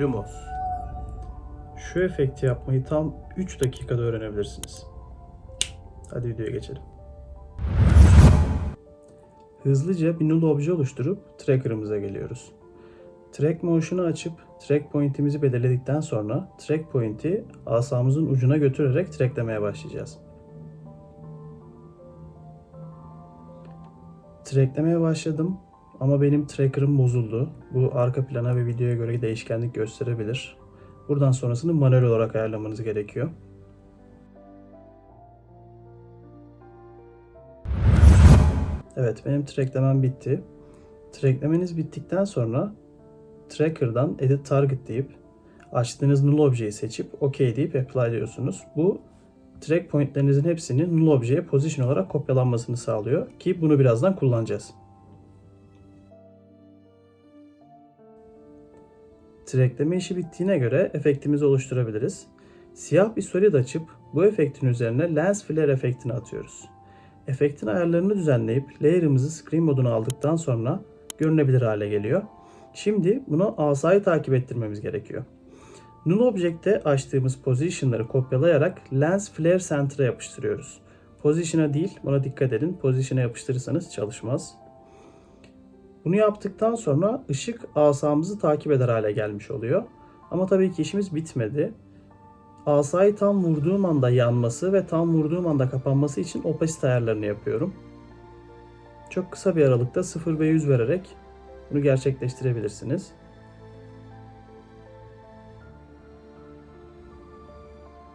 Lumos. Şu efekti yapmayı tam 3 dakikada öğrenebilirsiniz. Hadi videoya geçelim. Hızlıca bir null obje oluşturup tracker'ımıza geliyoruz. Track motion'u açıp track point'imizi belirledikten sonra track point'i asamızın ucuna götürerek tracklemeye başlayacağız. Tracklemeye başladım ama benim tracker'ım bozuldu. Bu arka plana ve videoya göre değişkenlik gösterebilir. Buradan sonrasını manuel olarak ayarlamanız gerekiyor. Evet benim tracklemem bitti. Tracklemeniz bittikten sonra Tracker'dan Edit Target deyip açtığınız null objeyi seçip OK deyip apply diyorsunuz. Bu track pointlerinizin hepsini null objeye position olarak kopyalanmasını sağlıyor ki bunu birazdan kullanacağız. Trackleme işi bittiğine göre efektimizi oluşturabiliriz. Siyah bir solid açıp bu efektin üzerine lens flare efektini atıyoruz. Efektin ayarlarını düzenleyip layer'ımızı screen moduna aldıktan sonra görünebilir hale geliyor. Şimdi bunu asayı takip ettirmemiz gerekiyor. Null Object'te açtığımız position'ları kopyalayarak lens flare center'a yapıştırıyoruz. Position'a değil, buna dikkat edin. Position'a yapıştırırsanız çalışmaz. Bunu yaptıktan sonra ışık asamızı takip eder hale gelmiş oluyor. Ama tabii ki işimiz bitmedi. Asayı tam vurduğum anda yanması ve tam vurduğum anda kapanması için opacity ayarlarını yapıyorum. Çok kısa bir aralıkta 0 ve 100 vererek bunu gerçekleştirebilirsiniz.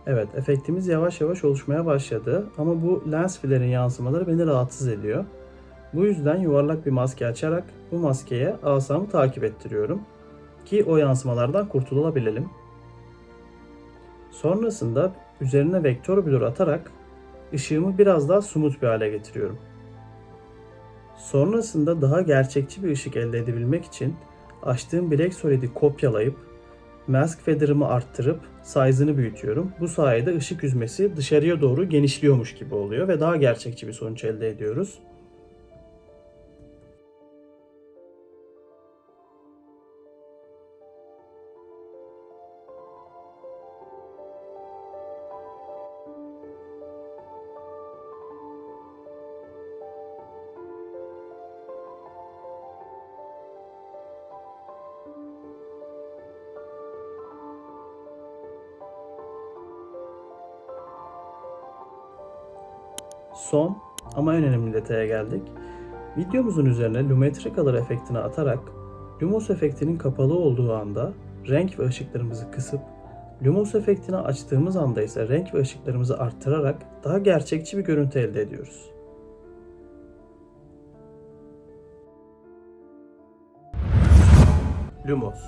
Evet, efektimiz yavaş yavaş oluşmaya başladı ama bu lens flare'in yansımaları beni rahatsız ediyor. Bu yüzden yuvarlak bir maske açarak bu maskeye asamı takip ettiriyorum ki o yansımalardan kurtulabilelim. Sonrasında üzerine vektör blur atarak ışığımı biraz daha smooth bir hale getiriyorum. Sonrasında daha gerçekçi bir ışık elde edebilmek için açtığım Black Solid'i kopyalayıp mask feather'ımı arttırıp size'ını büyütüyorum. Bu sayede ışık yüzmesi dışarıya doğru genişliyormuş gibi oluyor ve daha gerçekçi bir sonuç elde ediyoruz. Son ama en önemli detaya geldik. Videomuzun üzerine Lumetri Color efektini atarak Lumos efektinin kapalı olduğu anda renk ve ışıklarımızı kısıp Lumos efektini açtığımız anda ise renk ve ışıklarımızı arttırarak daha gerçekçi bir görüntü elde ediyoruz. Lumos